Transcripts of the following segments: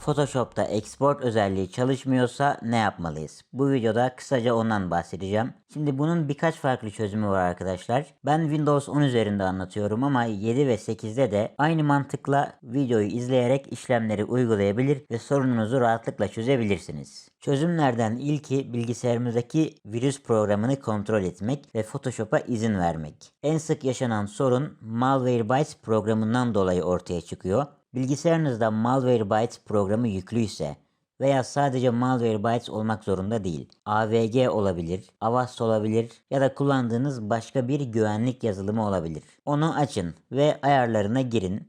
Photoshop'ta export özelliği çalışmıyorsa ne yapmalıyız? Bu videoda kısaca ondan bahsedeceğim. Şimdi bunun birkaç farklı çözümü var arkadaşlar. Ben Windows 10 üzerinde anlatıyorum ama 7 ve 8'de de aynı mantıkla videoyu izleyerek işlemleri uygulayabilir ve sorununuzu rahatlıkla çözebilirsiniz. Çözümlerden ilki bilgisayarımızdaki virüs programını kontrol etmek ve Photoshop'a izin vermek. En sık yaşanan sorun Malwarebytes programından dolayı ortaya çıkıyor. Bilgisayarınızda Malwarebytes programı yüklüyse veya sadece Malwarebytes olmak zorunda değil. AVG olabilir, Avast olabilir ya da kullandığınız başka bir güvenlik yazılımı olabilir. Onu açın ve ayarlarına girin.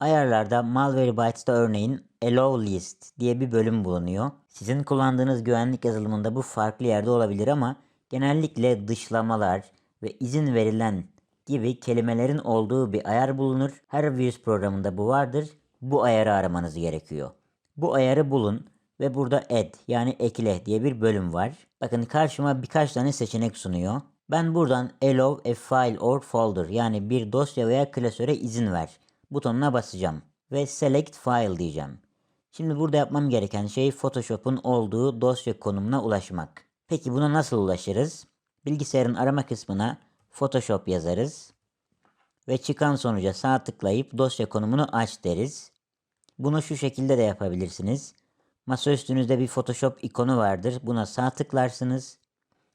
Ayarlarda Malwarebytes'ta örneğin Allow List diye bir bölüm bulunuyor. Sizin kullandığınız güvenlik yazılımında bu farklı yerde olabilir ama genellikle dışlamalar ve izin verilen gibi kelimelerin olduğu bir ayar bulunur. Her virüs programında bu vardır. Bu ayarı aramanız gerekiyor. Bu ayarı bulun ve burada add yani ekle diye bir bölüm var. Bakın karşıma birkaç tane seçenek sunuyor. Ben buradan allow a file or folder yani bir dosya veya klasöre izin ver butonuna basacağım ve select file diyeceğim. Şimdi burada yapmam gereken şey Photoshop'un olduğu dosya konumuna ulaşmak. Peki buna nasıl ulaşırız? Bilgisayarın arama kısmına Photoshop yazarız ve çıkan sonuca sağ tıklayıp dosya konumunu aç deriz. Bunu şu şekilde de yapabilirsiniz. Masa üstünüzde bir Photoshop ikonu vardır. Buna sağ tıklarsınız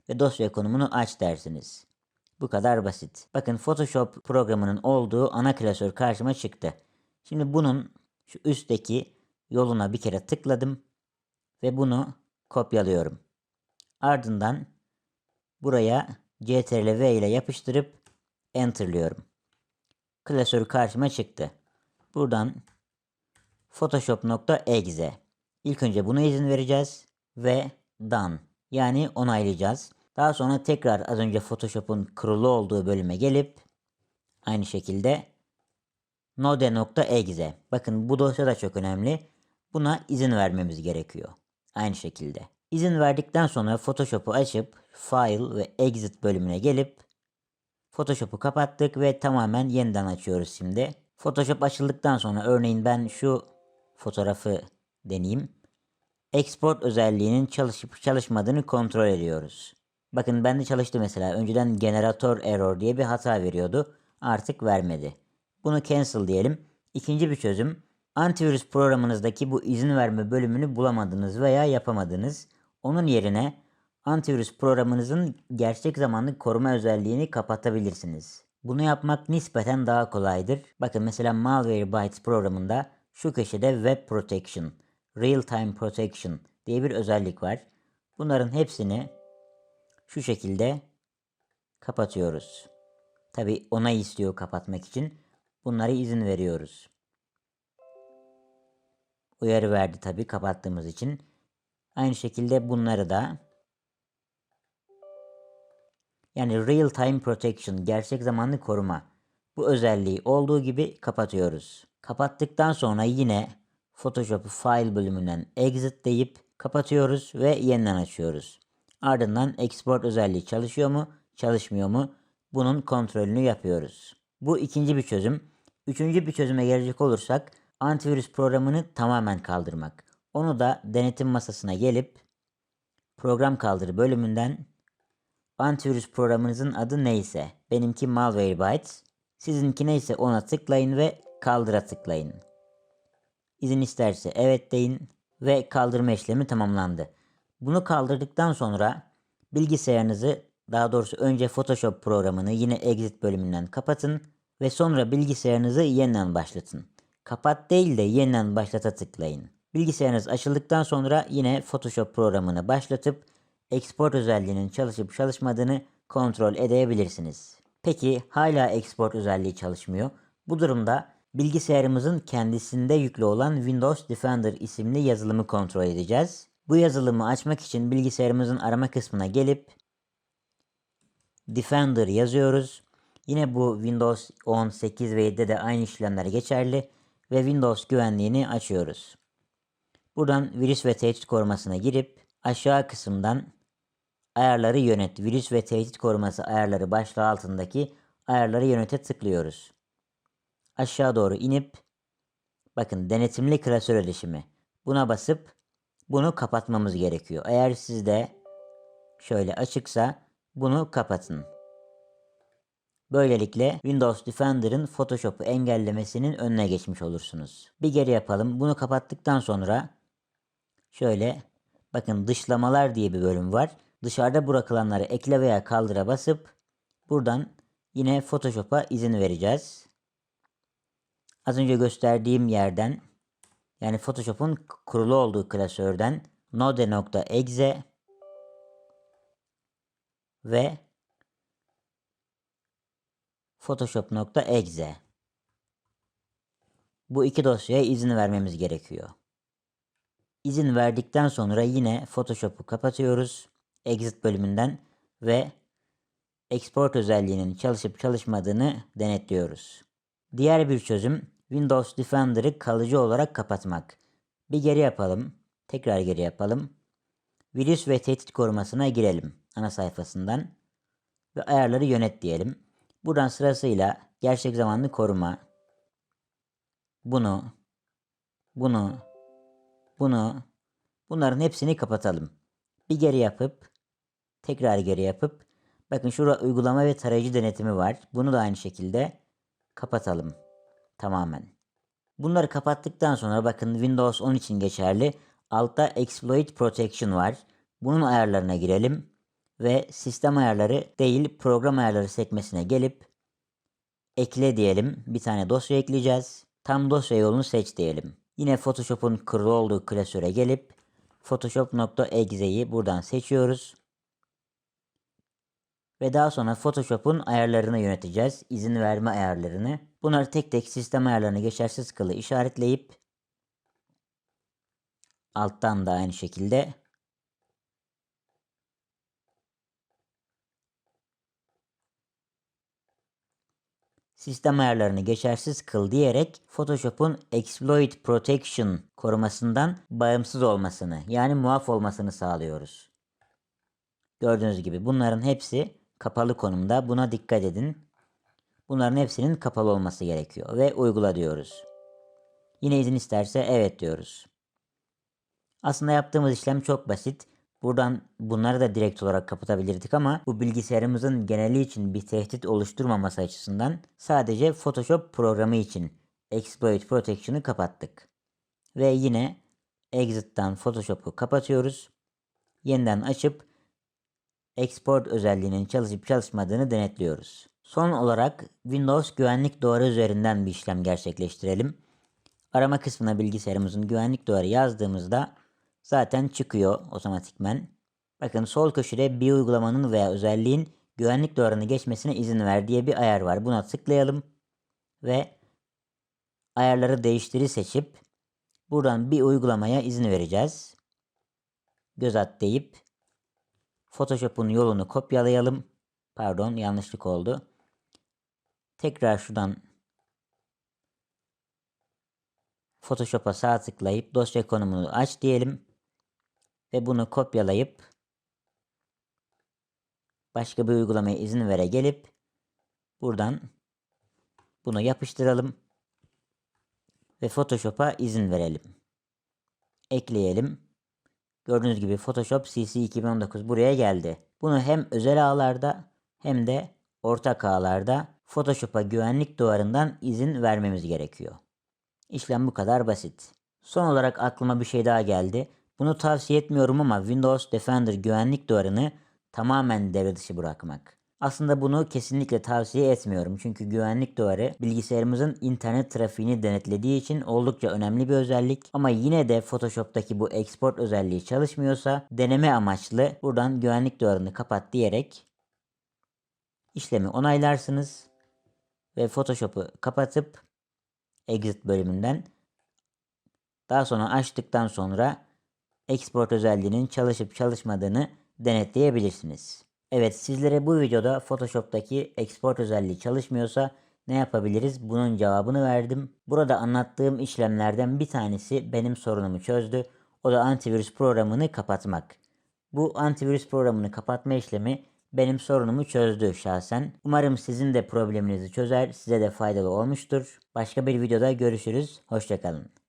ve dosya konumunu aç dersiniz. Bu kadar basit. Bakın Photoshop programının olduğu ana klasör karşıma çıktı. Şimdi bunun şu üstteki yoluna bir kere tıkladım ve bunu kopyalıyorum. Ardından buraya CTRL V ile yapıştırıp enterlıyorum. Klasör karşıma çıktı. Buradan photoshop.exe İlk önce buna izin vereceğiz ve done yani onaylayacağız. Daha sonra tekrar az önce Photoshop'un kurulu olduğu bölüme gelip aynı şekilde node.exe. Bakın bu dosya da çok önemli. Buna izin vermemiz gerekiyor. Aynı şekilde. İzin verdikten sonra Photoshop'u açıp File ve Exit bölümüne gelip Photoshop'u kapattık ve tamamen yeniden açıyoruz şimdi. Photoshop açıldıktan sonra örneğin ben şu fotoğrafı deneyeyim. Export özelliğinin çalışıp çalışmadığını kontrol ediyoruz. Bakın bende çalıştı mesela. Önceden generator error diye bir hata veriyordu. Artık vermedi. Bunu cancel diyelim. İkinci bir çözüm. Antivirüs programınızdaki bu izin verme bölümünü bulamadınız veya yapamadınız. Onun yerine antivirüs programınızın gerçek zamanlı koruma özelliğini kapatabilirsiniz. Bunu yapmak nispeten daha kolaydır. Bakın mesela Malwarebytes programında şu köşede Web Protection, Real Time Protection diye bir özellik var. Bunların hepsini şu şekilde kapatıyoruz. Tabi onay istiyor kapatmak için. Bunları izin veriyoruz. Uyarı verdi tabi kapattığımız için. Aynı şekilde bunları da yani Real Time Protection gerçek zamanlı koruma bu özelliği olduğu gibi kapatıyoruz. Kapattıktan sonra yine Photoshop File bölümünden Exit deyip kapatıyoruz ve yeniden açıyoruz. Ardından export özelliği çalışıyor mu, çalışmıyor mu? Bunun kontrolünü yapıyoruz. Bu ikinci bir çözüm. Üçüncü bir çözüme gelecek olursak antivirüs programını tamamen kaldırmak. Onu da denetim masasına gelip program kaldır bölümünden antivirüs programınızın adı neyse benimki Malwarebytes sizinki neyse ona tıklayın ve kaldıra tıklayın. İzin isterse evet deyin ve kaldırma işlemi tamamlandı. Bunu kaldırdıktan sonra bilgisayarınızı daha doğrusu önce Photoshop programını yine exit bölümünden kapatın ve sonra bilgisayarınızı yeniden başlatın. Kapat değil de yeniden başlata tıklayın. Bilgisayarınız açıldıktan sonra yine Photoshop programını başlatıp export özelliğinin çalışıp çalışmadığını kontrol edebilirsiniz. Peki hala export özelliği çalışmıyor. Bu durumda bilgisayarımızın kendisinde yüklü olan Windows Defender isimli yazılımı kontrol edeceğiz. Bu yazılımı açmak için bilgisayarımızın arama kısmına gelip Defender yazıyoruz. Yine bu Windows 10, 8 ve 7'de de aynı işlemler geçerli ve Windows güvenliğini açıyoruz. Buradan virüs ve tehdit korumasına girip aşağı kısımdan ayarları yönet, virüs ve tehdit koruması ayarları başlığı altındaki ayarları yönete tıklıyoruz. Aşağı doğru inip bakın denetimli klasör erişimi buna basıp bunu kapatmamız gerekiyor. Eğer sizde şöyle açıksa bunu kapatın. Böylelikle Windows Defender'ın Photoshop'u engellemesinin önüne geçmiş olursunuz. Bir geri yapalım. Bunu kapattıktan sonra şöyle bakın dışlamalar diye bir bölüm var. Dışarıda bırakılanları ekle veya kaldıra basıp buradan yine Photoshop'a izin vereceğiz. Az önce gösterdiğim yerden yani Photoshop'un kurulu olduğu klasörden node.exe ve photoshop.exe bu iki dosyaya izin vermemiz gerekiyor. İzin verdikten sonra yine Photoshop'u kapatıyoruz. Exit bölümünden ve export özelliğinin çalışıp çalışmadığını denetliyoruz. Diğer bir çözüm Windows Defender'ı kalıcı olarak kapatmak. Bir geri yapalım. Tekrar geri yapalım. Virüs ve tehdit korumasına girelim ana sayfasından ve ayarları yönet diyelim. Buradan sırasıyla gerçek zamanlı koruma, bunu, bunu, bunu, bunların hepsini kapatalım. Bir geri yapıp, tekrar geri yapıp, bakın şurada uygulama ve tarayıcı denetimi var. Bunu da aynı şekilde kapatalım tamamen. Bunları kapattıktan sonra bakın Windows 10 için geçerli. Altta Exploit Protection var. Bunun ayarlarına girelim ve sistem ayarları değil program ayarları sekmesine gelip ekle diyelim. Bir tane dosya ekleyeceğiz. Tam dosya yolunu seç diyelim. Yine Photoshop'un kurulu olduğu klasöre gelip photoshop.exe'yi buradan seçiyoruz. Ve daha sonra Photoshop'un ayarlarını yöneteceğiz. İzin verme ayarlarını. Bunları tek tek sistem ayarlarını geçersiz kılı işaretleyip alttan da aynı şekilde sistem ayarlarını geçersiz kıl diyerek Photoshop'un Exploit Protection korumasından bağımsız olmasını yani muaf olmasını sağlıyoruz. Gördüğünüz gibi bunların hepsi kapalı konumda. Buna dikkat edin. Bunların hepsinin kapalı olması gerekiyor ve uygula diyoruz. Yine izin isterse evet diyoruz. Aslında yaptığımız işlem çok basit. Buradan bunları da direkt olarak kapatabilirdik ama bu bilgisayarımızın geneli için bir tehdit oluşturmaması açısından sadece Photoshop programı için Exploit Protection'ı kapattık. Ve yine Exit'ten Photoshop'u kapatıyoruz. Yeniden açıp Export özelliğinin çalışıp çalışmadığını denetliyoruz. Son olarak Windows güvenlik duvarı üzerinden bir işlem gerçekleştirelim. Arama kısmına bilgisayarımızın güvenlik duvarı yazdığımızda zaten çıkıyor otomatikmen. Bakın sol köşede bir uygulamanın veya özelliğin güvenlik duvarını geçmesine izin ver diye bir ayar var. Buna tıklayalım ve ayarları değiştiri seçip buradan bir uygulamaya izin vereceğiz. Göz at deyip Photoshop'un yolunu kopyalayalım. Pardon yanlışlık oldu. Tekrar şuradan Photoshop'a sağ tıklayıp dosya konumunu aç diyelim. Ve bunu kopyalayıp başka bir uygulamaya izin vere gelip buradan bunu yapıştıralım ve Photoshop'a izin verelim. Ekleyelim. Gördüğünüz gibi Photoshop CC 2019 buraya geldi. Bunu hem özel ağlarda hem de ortak ağlarda Photoshop'a güvenlik duvarından izin vermemiz gerekiyor. İşlem bu kadar basit. Son olarak aklıma bir şey daha geldi. Bunu tavsiye etmiyorum ama Windows Defender güvenlik duvarını tamamen devre dışı bırakmak. Aslında bunu kesinlikle tavsiye etmiyorum. Çünkü güvenlik duvarı bilgisayarımızın internet trafiğini denetlediği için oldukça önemli bir özellik. Ama yine de Photoshop'taki bu export özelliği çalışmıyorsa deneme amaçlı buradan güvenlik duvarını kapat diyerek işlemi onaylarsınız. Ve Photoshop'u kapatıp exit bölümünden daha sonra açtıktan sonra export özelliğinin çalışıp çalışmadığını denetleyebilirsiniz. Evet sizlere bu videoda Photoshop'taki export özelliği çalışmıyorsa ne yapabiliriz? Bunun cevabını verdim. Burada anlattığım işlemlerden bir tanesi benim sorunumu çözdü. O da antivirüs programını kapatmak. Bu antivirüs programını kapatma işlemi benim sorunumu çözdü şahsen. Umarım sizin de probleminizi çözer, size de faydalı olmuştur. Başka bir videoda görüşürüz. Hoşçakalın.